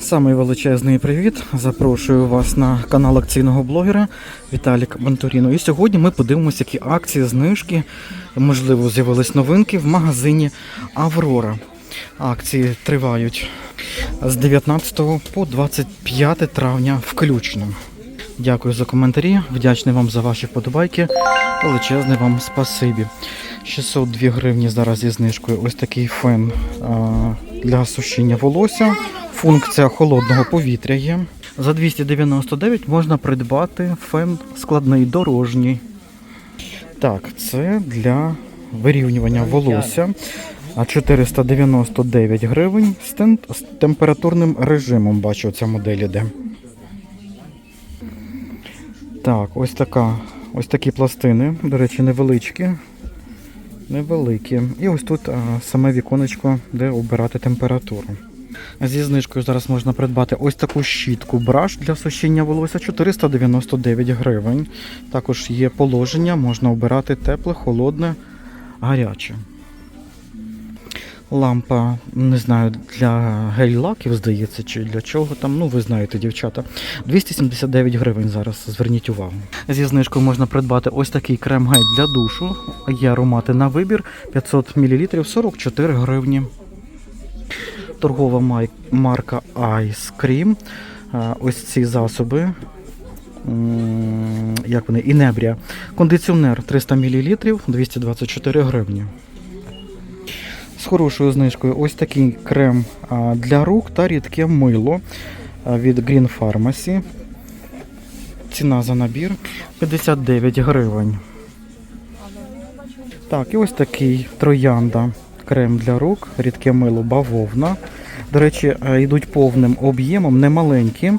Самий величезний привіт. Запрошую вас на канал акційного блогера Віталік Бантуріно. І сьогодні ми подивимося, які акції, знижки, можливо, з'явились новинки в магазині Аврора. Акції тривають з 19 по 25 травня включно. Дякую за коментарі, вдячний вам за ваші вподобайки. Величезне вам спасибі. 602 гривні зараз зі знижкою. Ось такий фен а, для сушіння волосся. Функція холодного повітря є. За 299 можна придбати фен складний дорожній. Так, це для вирівнювання волосся. А 499 гривень з, з температурним режимом. Бачу, ця модель іде. Так, ось така. Ось такі пластини, до речі, невеличкі. Невеликі. І ось тут а, саме віконечко, де обирати температуру. Зі знижкою зараз можна придбати ось таку щітку браш для сушіння волосся 499 гривень. Також є положення, можна обирати тепле, холодне, гаряче. Лампа, не знаю, для гель-лаків, здається, чи для чого там. Ну, ви знаєте, дівчата. 279 гривень зараз, зверніть увагу. Зі знижкою можна придбати ось такий крем-гель для душу. Є аромати на вибір 500 мл 44 гривні. Торгова марка Ice Cream. Ось ці засоби. Як вони? Інебрія. Кондиціонер 300 мл 224 гривні. З хорошою знижкою ось такий крем для рук та рідке мило від Green Pharmacy. Ціна за набір 59 гривень. Так, і ось такий троянда крем для рук, рідке мило бавовна. До речі, е, йдуть повним об'ємом, не маленькі.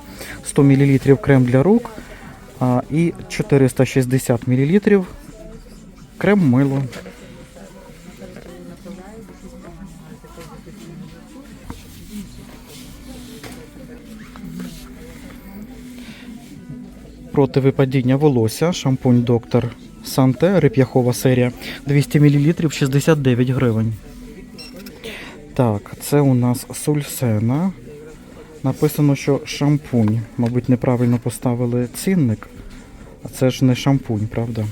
100 мл крем для рук і 460 мл крем мило. проти випадіння волосся, шампунь доктор Санте, реп'яхова серія 200 мл 69 гривень. Так, це у нас сульсена. Написано, що шампунь. Мабуть, неправильно поставили цінник. А це ж не шампунь, правда?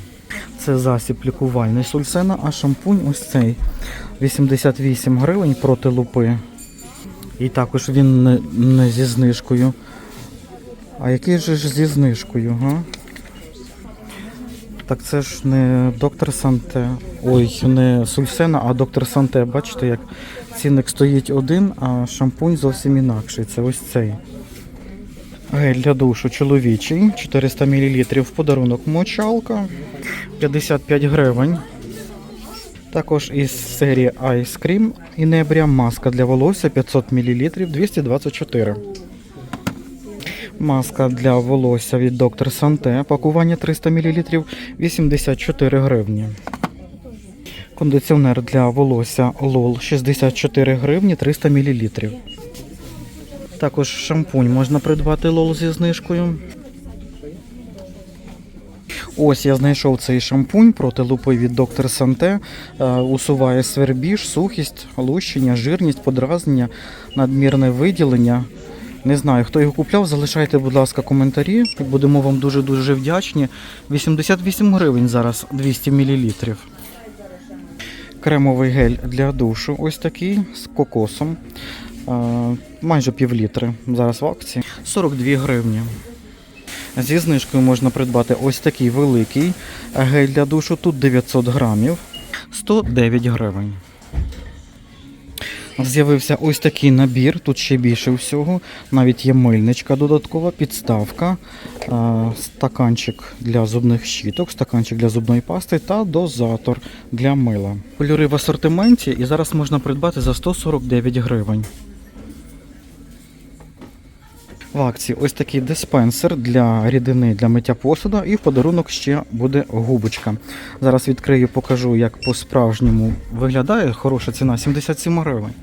Це засіб лікувальний сульсена, а шампунь ось цей 88 гривень проти лупи. І також він не, не зі знижкою. А який же ж зі знижкою, га? Так це ж не доктор Санте. Ой, не Сульсена, а доктор Санте. Бачите, як цінник стоїть один, а шампунь зовсім інакший. Це ось цей. Гель для душу чоловічий, 400 мл в подарунок мочалка, 55 гривень. Також із серії Ice Cream Інебрія маска для волосся 500 мл 224. Маска для волосся від доктор Санте. Пакування 300 мл 84 гривні. Кондиціонер для волосся LOL 64 гривні 300 мл. Також шампунь можна придбати LOL зі знижкою. Ось я знайшов цей шампунь проти лупи від доктор Санте. Е, Усуває свербіж, сухість, лущення, жирність, подразнення, надмірне виділення. Не знаю, хто його купляв, залишайте, будь ласка, коментарі. Будемо вам дуже-дуже вдячні. 88 гривень зараз 200 мл. Кремовий гель для душу ось такий з кокосом. Е, Майже пів літри. Зараз в акції. 42 гривні. Зі знижкою можна придбати ось такий великий гель для душу. Тут 900 грамів. 109 гривень. З'явився ось такий набір, тут ще більше всього. Навіть є мильничка додаткова, підставка, е, стаканчик для зубних щіток, стаканчик для зубної пасти та дозатор для мила. Кольори в асортименті і зараз можна придбати за 149 гривень. В акції ось такий диспенсер для рідини для миття посуду і в подарунок ще буде губочка. Зараз відкрию, покажу, як по-справжньому виглядає. Хороша ціна 77 гривень.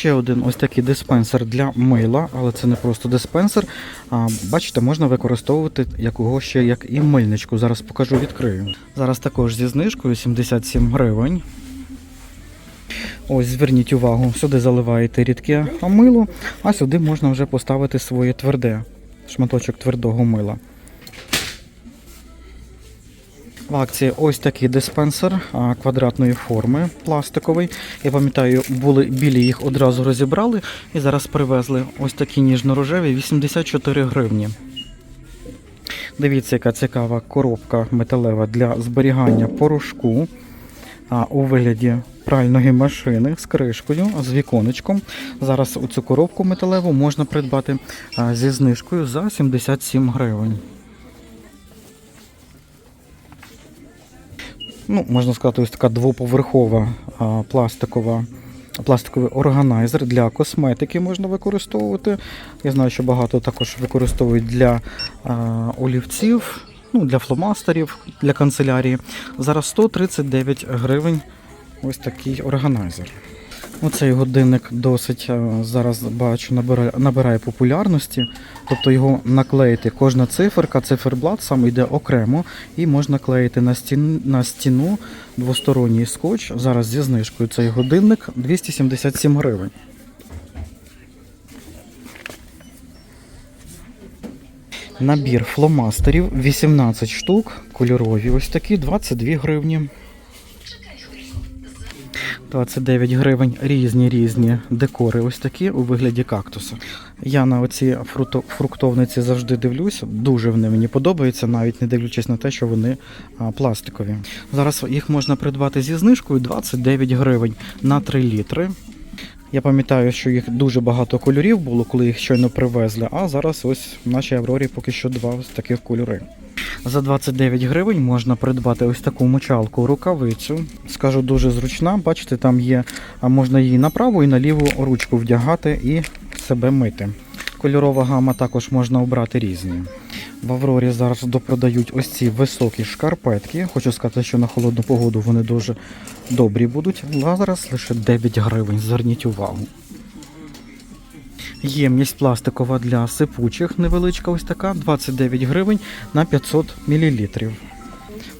Ще один ось такий диспенсер для мила, але це не просто диспенсер. А, бачите, можна використовувати якого ще як і мильничку. Зараз покажу, відкрию. Зараз також зі знижкою 77 гривень. Ось, зверніть увагу, сюди заливаєте рідке мило, а сюди можна вже поставити своє тверде, шматочок твердого мила. В акції ось такий диспенсер квадратної форми, пластиковий. Я пам'ятаю, були білі, їх одразу розібрали і зараз привезли ось такі ніжно-рожеві 84 гривні. Дивіться, яка цікава коробка металева для зберігання порошку у вигляді пральної машини з кришкою, з віконечком. Зараз цю коробку металеву можна придбати зі знижкою за 77 гривень. Ну, можна сказати, ось така двоповерхова а, пластикова. Пластиковий органайзер для косметики можна використовувати. Я знаю, що багато також використовують для е, олівців, ну, для фломастерів, для канцелярії. Зараз 139 гривень ось такий органайзер. Оцей годинник досить е, зараз бачу набирає, набирає популярності. Тобто його наклеїти кожна циферка, циферблат сам йде окремо і можна клеїти на, стін, на стіну двосторонній скотч. Зараз зі знижкою цей годинник 277 гривень. Набір фломастерів 18 штук, кольорові ось такі, 22 гривні. 29 гривень різні різні декори, ось такі у вигляді кактуса. Я на оці фруктовниці завжди дивлюся. Дуже вони мені подобаються, навіть не дивлячись на те, що вони пластикові. Зараз їх можна придбати зі знижкою 29 гривень на 3 літри. Я пам'ятаю, що їх дуже багато кольорів було, коли їх щойно привезли. А зараз ось в нашій Аврорі поки що два ось таких кольори. За 29 гривень можна придбати ось таку мочалку рукавицю. Скажу, дуже зручна. Бачите, там є, а можна її на праву і на ліву ручку вдягати і себе мити. Кольорова гама також можна обрати різні. В Аврорі зараз допродають ось ці високі шкарпетки. Хочу сказати, що на холодну погоду вони дуже добрі будуть. А зараз лише 9 гривень. Зверніть увагу. Ємність пластикова для сипучих, невеличка ось така, 29 гривень на 500 мл.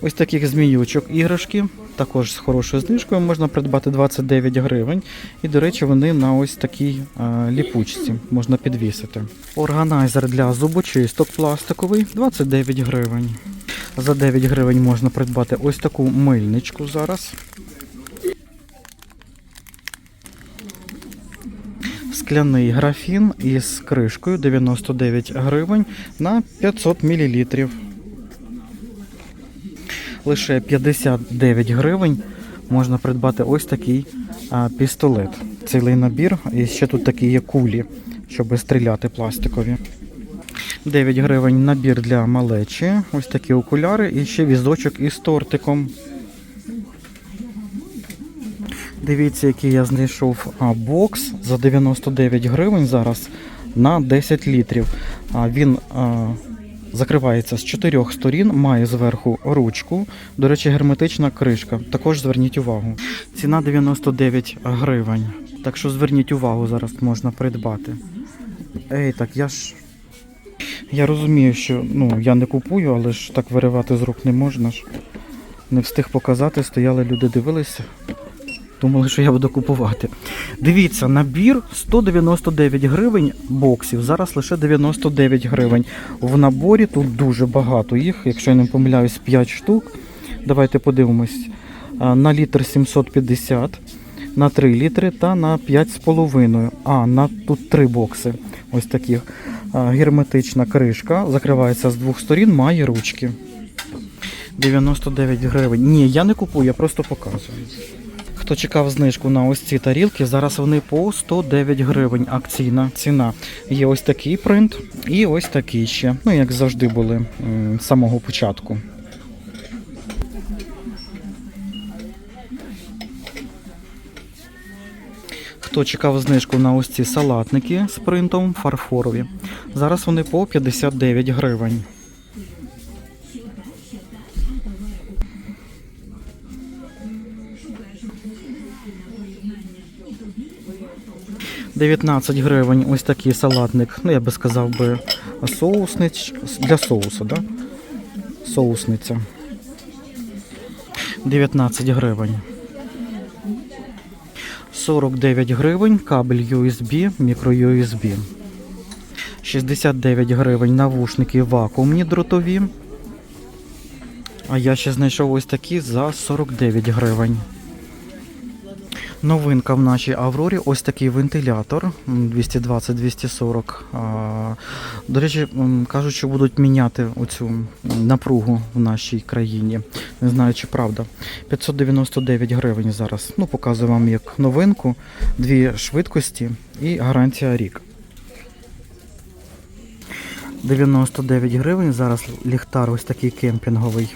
Ось таких зміючок іграшки, також з хорошою знижкою, можна придбати 29 гривень. І, до речі, вони на ось такій а, ліпучці можна підвісити. Органайзер для зубочисток пластиковий 29 гривень. За 9 гривень можна придбати ось таку мильничку зараз. Скляний графін із кришкою 99 гривень на 500 мл. Лише 59 гривень можна придбати ось такий а, пістолет. Цілий набір. І ще тут такі є кулі, щоб стріляти пластикові. 9 гривень набір для малечі. Ось такі окуляри і ще візочок із тортиком. Дивіться, який я знайшов а, бокс за 99 гривень зараз на 10 літрів. А, він а, закривається з чотирьох сторін, має зверху ручку. До речі, герметична кришка. Також зверніть увагу. Ціна 99 гривень. Так що зверніть увагу, зараз можна придбати. Ей, так я ж. Я розумію, що ну, я не купую, але ж так виривати з рук не можна ж. Не встиг показати, стояли люди, дивилися. Думали, що я буду купувати. Дивіться, набір 199 гривень боксів. Зараз лише 99 гривень. В наборі тут дуже багато їх, якщо я не помиляюсь, 5 штук. Давайте подивимось. На літр 750, на 3 літри та на 5,5. А, на тут 3 бокси. Ось таких. Герметична кришка. Закривається з двох сторін, має ручки. 99 гривень. Ні, я не купую, я просто показую. Хто чекав знижку на ось ці тарілки, зараз вони по 109 гривень акційна ціна. Є ось такий принт і ось такий ще. Ну, як завжди були з самого початку. Хто чекав знижку на ось ці салатники з принтом фарфорові, зараз вони по 59 гривень. – 19 гривень ось такий салатник. Ну, я би сказав би соусниць для соусу, да? Соусниця. 19 гривень. 49 гривень, кабель USB, мікро USB. 69 гривень навушники вакуумні дротові. А я ще знайшов ось такі за 49 гривень. Новинка в нашій Аврорі ось такий вентилятор 220-240. До речі, кажуть, що будуть міняти оцю напругу в нашій країні. Не знаю, чи правда. 599 гривень зараз. Ну, показую вам як новинку, дві швидкості і гарантія рік. 99 гривень. Зараз ліхтар ось такий кемпінговий.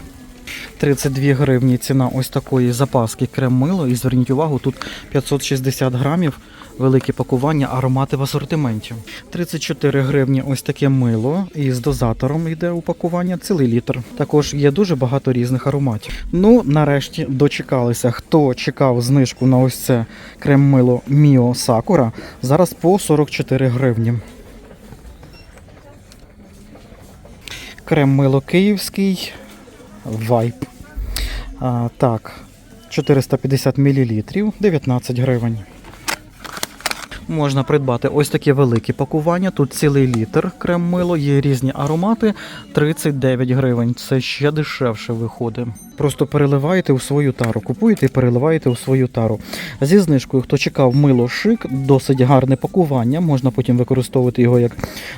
32 гривні ціна ось такої запаски крем-мило. І зверніть увагу, тут 560 грамів, велике пакування, аромати в асортименті. 34 гривні ось таке мило. І з дозатором йде упакування цілий літр. Також є дуже багато різних ароматів. Ну, нарешті дочекалися. Хто чекав знижку на ось це крем-мило Міо Сакура, зараз по 44 гривні. Крем-мило київський. Вайп. А, так, 450 мл, 19 гривень. Можна придбати ось таке велике пакування. Тут цілий літр крем-мило, є різні аромати. 39 гривень. Це ще дешевше виходить. Просто переливаєте у свою тару. Купуєте і переливаєте у свою тару. Зі знижкою, хто чекав мило шик, досить гарне пакування. Можна потім використовувати його як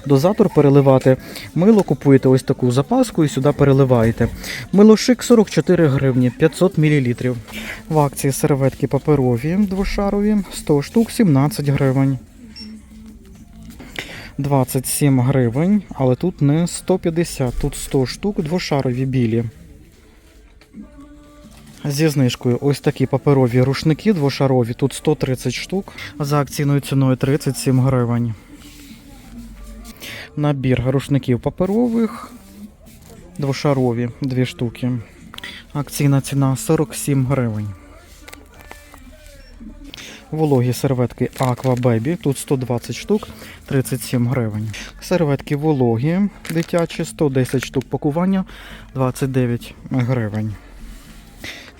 дозатор, переливати. Мило купуєте ось таку запаску і сюди переливаєте. Мило шик 44 гривні, 500 мл. В акції серветки паперові двошарові 100 штук 17 гривень. 27 гривень, але тут не 150, тут 100 штук двошарові білі. Зі знижкою ось такі паперові рушники двошарові, тут 130 штук, за акційною ціною 37 гривень. Набір рушників паперових, двошарові, дві штуки. Акційна ціна 47 гривень. Вологі серветки Aqua Baby, тут 120 штук, 37 гривень. Серветки вологі дитячі, 110 штук пакування, 29 гривень.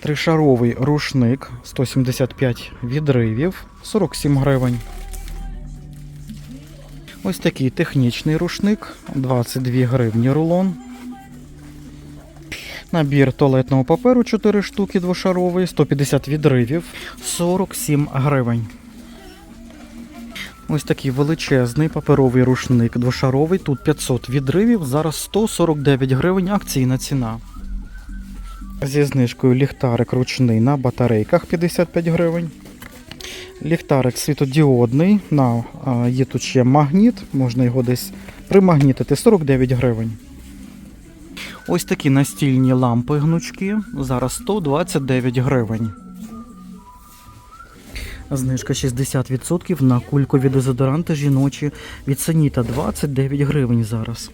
Тришаровий рушник, 175 відривів, 47 гривень. Ось такий технічний рушник, 22 гривні рулон. Набір туалетного паперу 4 штуки двошаровий, 150 відривів, 47 гривень. Ось такий величезний паперовий рушник двошаровий, тут 500 відривів, зараз 149 гривень акційна ціна. Зі знижкою ліхтарик ручний на батарейках 55 гривень. Ліхтарик світодіодний, на, є тут ще магніт, можна його десь примагнітити 49 гривень. Ось такі настільні лампи гнучки. Зараз 129 гривень. Знижка 60% на кулькові дезодоранти жіночі від Саніта 29 гривень зараз.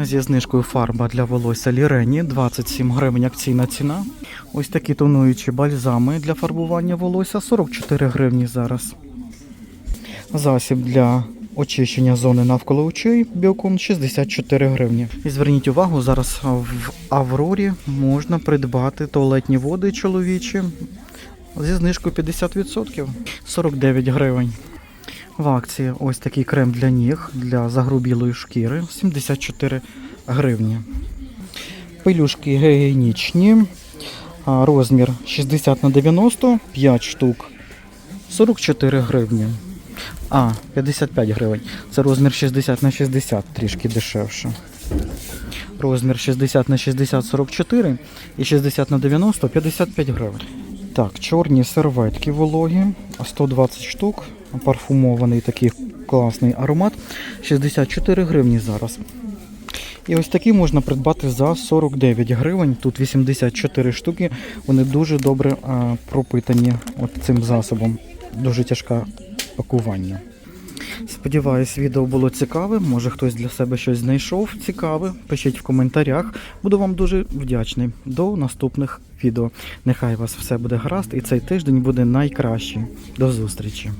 Зі знижкою фарба для волосся Лірені 27 гривень акційна ціна. Ось такі тонуючі бальзами для фарбування волосся 44 гривні зараз. Засіб для очищення зони навколо очей Біокон 64 гривні. І зверніть увагу, зараз в Аврорі можна придбати туалетні води чоловічі зі знижкою 50%, 49 гривень. В акції ось такий крем для ніг для загрубілої шкіри 74 гривні. Пилюшки гігієнічні. Розмір 60 на 90, 5 штук. 44 гривні. А, 55 гривень. Це розмір 60 на 60, трішки дешевше. Розмір 60 на 60 44 і 60 на 90 55 гривень. Так, чорні серветки вологі, 120 штук, парфумований такий класний аромат, 64 гривні зараз. І ось такі можна придбати за 49 гривень. Тут 84 штуки. Вони дуже добре а, пропитані от цим засобом. Дуже тяжке пакування. Сподіваюсь, відео було цікаве. Може хтось для себе щось знайшов цікаве. Пишіть в коментарях. Буду вам дуже вдячний. До наступних відео. Нехай вас все буде гаразд і цей тиждень буде найкращий. До зустрічі!